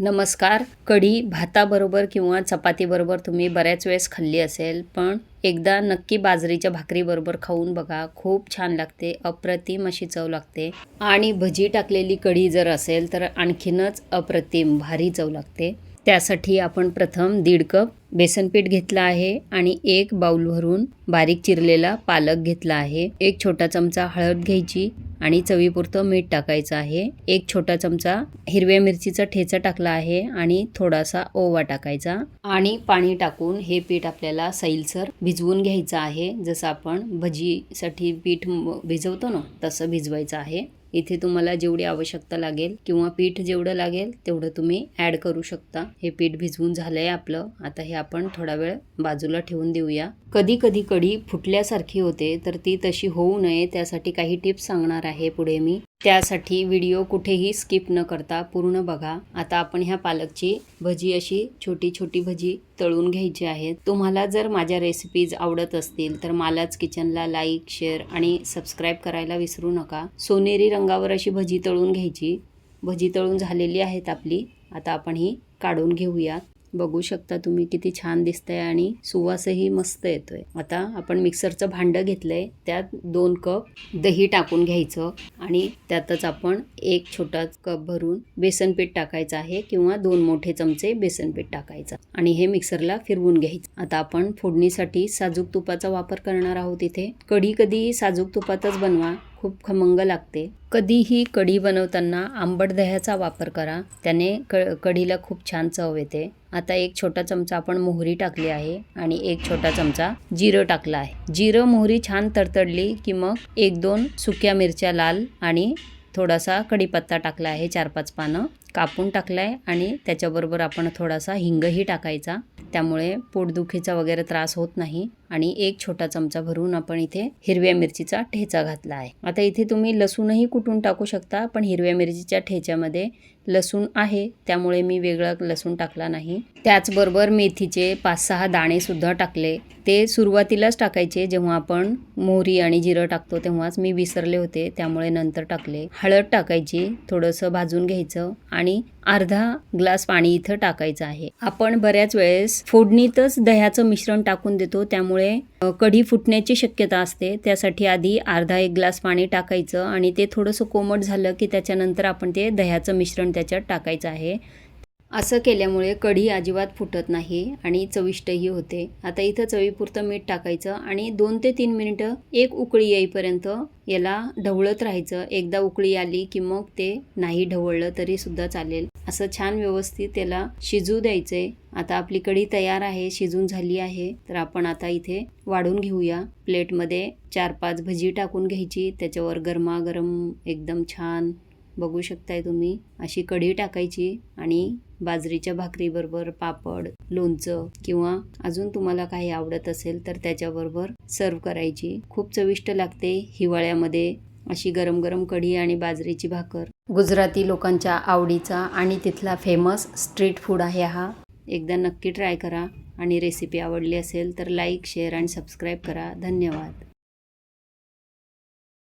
नमस्कार. कढी भाताबरोबर किंवा चपातीबरोबर तुम्ही बऱ्याच वेळेस खाल्ली असेल पण एकदा नक्की बाजरीच्या भाकरीबरोबर खाऊन बघा. खूप छान लागते अप्रतिम अशी चव लागते. आणि भजी टाकलेली कढी जर असेल तर आणखीनच अप्रतिम भारी चव लागते. त्यासाठी आपण प्रथम दीड कप बेसनपीठ घेतलं आहे आणि एक बाऊल भरून बारीक चिरलेला पालक घेतला आहे. एक छोटा चमचा हळद घ्यायची. आणि चवीपुरतं मीठ टाकायचं आहे. एक छोटा चमचा हिरव्या मिरचीचा ठेचा टाकला आहे आणि थोडासा ओवा टाकायचा. आणि पाणी टाकून हे पीठ आपल्याला सैलसर भिजवून घ्यायचं आहे. जसं आपण भजीसाठी पीठ भिजवतो ना तसं भिजवायचं आहे. इथे तुम्हाला जेवढी आवश्यकता लागेल किंवा पीठ जेवढं लागेल तेवढं तुम्ही ॲड करू शकता. हे पीठ भिजवून झालं आहे आपलं. आता हे आपण थोडा वेळ बाजूला ठेवून देऊया. कधी कधी कढी फुटल्यासारखी होते तर ती तशी होऊ नये. त्यासाठी काही टिप्स सांगणार आहे पुढे मी. त्यासाठी व्हिडिओ कुठेही स्किप न करता पूर्ण बघा. आता आपण ह्या पालकची भजी अशी छोटी छोटी भजी तळून घ्यायची आहे तुम्हाला जर माझ्या रेसिपीज आवडत असतील तर मालाच किचनला लाईक शेअर आणि सबस्क्राईब करायला विसरू नका. सोनेरी रंगावर अशी भजी तळून घ्यायची. भजी तळून झालेली आहेत आपली. आता आपण ही काढून घेऊयात बघू शकता तुम्ही किती छान दिसतंय आणि सुवासही मस्त येतोय. आता आपण मिक्सरचं भांडं घेतलंय. त्यात दोन कप दही टाकून घ्यायचं आणि त्यातच आपण एक छोटा कप भरून बेसन पीठ टाकायचं आहे किंवा दोन मोठे चमचे बेसन पीठ टाकायचं आणि हे मिक्सरला फिरवून घ्यायचं. आता आपण फोडणीसाठी साजूक तुपाचा वापर करणार आहोत इथे. कढी कधी साजूक तुपातच बनवा. खूप खमंग लागते. कधीही कढी बनवताना आंबट दह्याचा वापर करा. त्याने क कढीला खूप छान चव येते. आता एक छोटा चमचा आपण मोहरी टाकली आहे आणि एक छोटा चमचा जिरं टाकला आहे. जिरं मोहरी छान तडतडली की मग एक दोन सुक्या मिरच्या लाल आणि थोडासा कढीपत्ता टाकला आहे चार पाच पानं. कापून टाकलाय आणि त्याच्याबरोबर आपण थोडासा हिंगही टाकायचा. त्यामुळे पोटदुखीचा वगैरे त्रास होत नाही आणि एक छोटा चमचा भरून आपण इथे हिरव्या मिरचीचा ठेचा घातला आहे आता इथे तुम्ही लसूणही कुटून टाकू शकता पण हिरव्या मिरचीच्या ठेच्यामध्ये लसूण आहे त्यामुळे मी वेगळा लसूण टाकला नाही. त्याचबरोबर मेथीचे पाच सहा दाणेसुद्धा टाकले. ते सुरुवातीलाच टाकायचे जेव्हा आपण मोहरी आणि जिरं टाकतो तेव्हाच मी विसरले होते त्यामुळे नंतर टाकले. हळद टाकायची थोडंसं भाजून घ्यायचं आणि अर्धा ग्लास पाणी इथं टाकायचं आहे. आपण बऱ्याच वेळेस फोडणीतच दह्याचं मिश्रण टाकून देतो. त्यामुळे कढी फुटण्याची शक्यता असते. त्यासाठी आधी अर्धा एक ग्लास पाणी टाकायचं आणि ते थोडंसं कोमट झालं की त्याच्यानंतर आपण ते दह्याचं मिश्रण त्याच्यात टाकायचं आहे. असं केल्यामुळे कढी अजिबात फुटत नाही आणि चविष्टही होते. आता इथं चवीपुरतं मीठ टाकायचं आणि दोन ते तीन मिनिटं एक उकळी येईपर्यंत याला ढवळत राहायचं. एकदा उकळी आली की मग ते नाही ढवळलं तरी सुद्धा चालेल. असं छान व्यवस्थित त्याला शिजू द्यायचंय. आता आपली कढी तयार आहे शिजून झाली आहे. तर आपण आता इथे वाढून घेऊया. प्लेटमध्ये चार पाच भजी टाकून घ्यायची. त्याच्यावर गरमागरम एकदम छान बघू शकताय तुम्ही. अशी कढी टाकायची आणि बाजरीच्या भाकरीबरोबर पापड लोणचं किंवा अजून तुम्हाला काही आवडत असेल तर त्याच्याबरोबर सर्व करायची. खूप चविष्ट लागते हिवाळ्यामध्ये अशी गरम गरम कढी आणि बाजरीची भाकर. गुजराती लोकांच्या आवडीचा आणि तिथला फेमस स्ट्रीट फूड आहे हा. एकदा नक्की ट्राय करा आणि रेसिपी आवडली असेल तर लाईक शेअर आणि सबस्क्राईब करा. धन्यवाद.